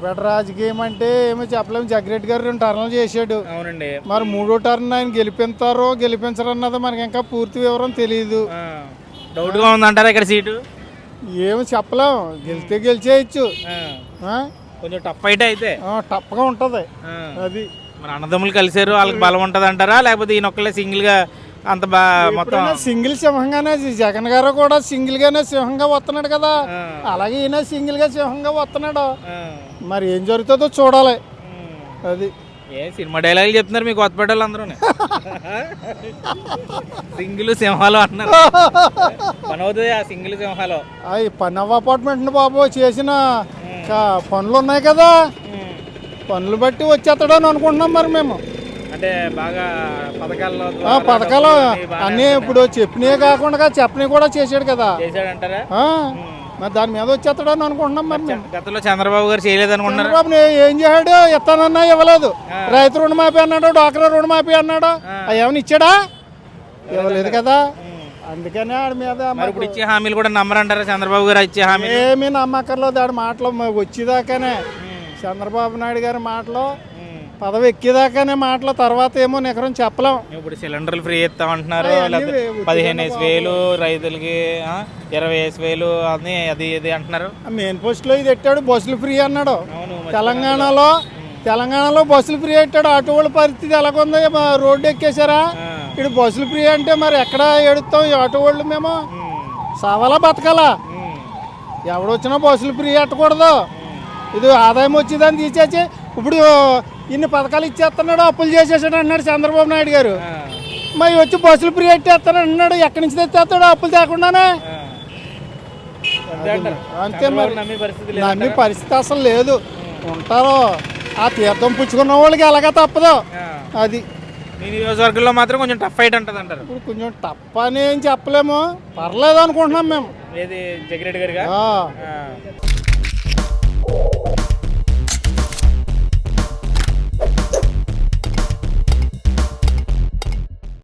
కొత్తపేట రాజకీయం అంటే ఏమో చెప్పలేము జగ్రెడ్డి గారు రెండు టర్న్లు చేశాడు. అవునండి. మరి మూడో టర్న్ ఆయన గెలిపిస్తారో గెలిపించరు అన్నది మనకి ఇంకా పూర్తి వివరం తెలియదు డౌట్గా ఉందంటారా ఇక్కడ సీటు? ఏమి చెప్పలేం. గెలిస్తే గెలిచేయచ్చు. ఆ? కొంచెం టఫ్ ఫైట్ అయితే. ఆ, ఉంటుంది. ఆ, అది. మన అన్నదమ్ములు కలిసారు వాళ్ళకి బలం ఉంటుంది అంటారా లేకపోతే ఈయన ఒక్కలే సింగిల్గా అంత బా మొత్తం. సింగిల్ సింహంగానే జగన్ గారు కూడా సింగిల్ గానే సింహంగా వస్తున్నాడు కదా. అలాగే ఈయన సింగిల్గా సింహంగా వస్తున్నాడు. మరి ఏం జరుగుతుందో చూడాలి. అది. ఏ సినిమా డైలాగులు చెప్తున్నారు మీ కొత్తపేట వాళ్ళు అందరూ సింగిల్ సింహాలు అంటున్నారు. పని అవుతుంది ఆ సింగిల్ సింహాలు. అవి పన్నవ అపార్ట్మెంట్ బాబు చేసిన పనులు ఉన్నాయి కదా. పనులు బట్టి వచ్చేస్తాడని అనుకుంటున్నాం మరి మేము. అంటే బాగా పథకాల్లో పథకాలు అన్నీ ఇప్పుడు చెప్పినవి కాకుండా చెప్పినవి కూడా చేశాడు కదా. చేశాడంటారా? మరి దాని మీద వచ్చేస్తాడని అనుకుంటున్నాం మరి మేము. గతంలో చంద్రబాబు గారు చేయలేదు అనుకుంటున్నారు చంద్రబాబు నే- ఏం చేశాడు? ఇస్తానన్నా ఇవ్వలేదు. రైతు రుణమాఫీ అన్నాడు డాక్టర్ రుణమాఫీ అన్నాడు. అవి ఏమైనా ఇచ్చాడా? ఇవ్వలేదు కదా. అందుకనే ఆడి మీద ఇప్పుడు ఇచ్చే హామీలు కూడా నమ్మరంటారా చంద్రబాబు గారు ఇచ్చే హామీలు? ఏమీ నమ్మకర్లేదు ఆడి మాటలు వచ్చేదాకానే. చంద్రబాబు నాయుడు గారి మాటలు. పదవి ఎక్కేదాకానే మాటలు తర్వాత ఏమో నికరం చెప్పలేం. ఇప్పుడు సిలిండర్లు ఫ్రీ లేకపోతే వే- పదిహేను వేసి వేలు రైతులకి ఇరవై వేసి వేలు అని అది ఇది అంటున్నారు. మెయిన్ పోస్ట్లో ఇది పెట్టాడు బస్సులు ఫ్రీ అన్నాడు. తెలంగాణలో తెలంగాణలో బస్సులు ఫ్రీ పెట్టాడు. ఆటో వాళ్ళ పరిస్థితి ఎలాగుంది రోడ్డు ఎక్కేశారా? ఇటు బస్సులు ఫ్రీ అంటే మరి ఎక్కడ ఎడుతాం ఈ ఆటో వాళ్ళు మేము? సవాలా బతకాలా? ఎవడొచ్చినా బస్సులు ఫ్రీ పెట్టకూడదు. ఇది ఆదాయం వచ్చేదాన్ని తీసేసి ఇప్పుడు ఇన్ని పథకాలు ఇచ్చేస్తున్నాడు అప్పులు చేసేసాడు అన్నాడు చంద్రబాబు నాయుడు గారు. మరి వచ్చి బస్సులు ఫ్రీ పెట్టేస్తాడు అన్నాడు ఎక్కడి నుంచి తెచ్చేస్తాడు అప్పులు తేకుండానే. అంతే మరి. నమ్మే పరిస్థితి అసలు లేదు. ఉంటారు ఆ తీర్థం పుచ్చుకున్న వాళ్ళకి ఎలాగ తప్పదు. అది. మీ నియోజకవర్గంలో మాత్రం కొంచెం టఫ్ ఫైట్ అంటారు. ఇప్పుడు కొంచెం టప్ అని ఏం చెప్పలేము. పర్లేదు అనుకుంటున్నాం మేము. ఏది జగిరెడ్డి. ఆ.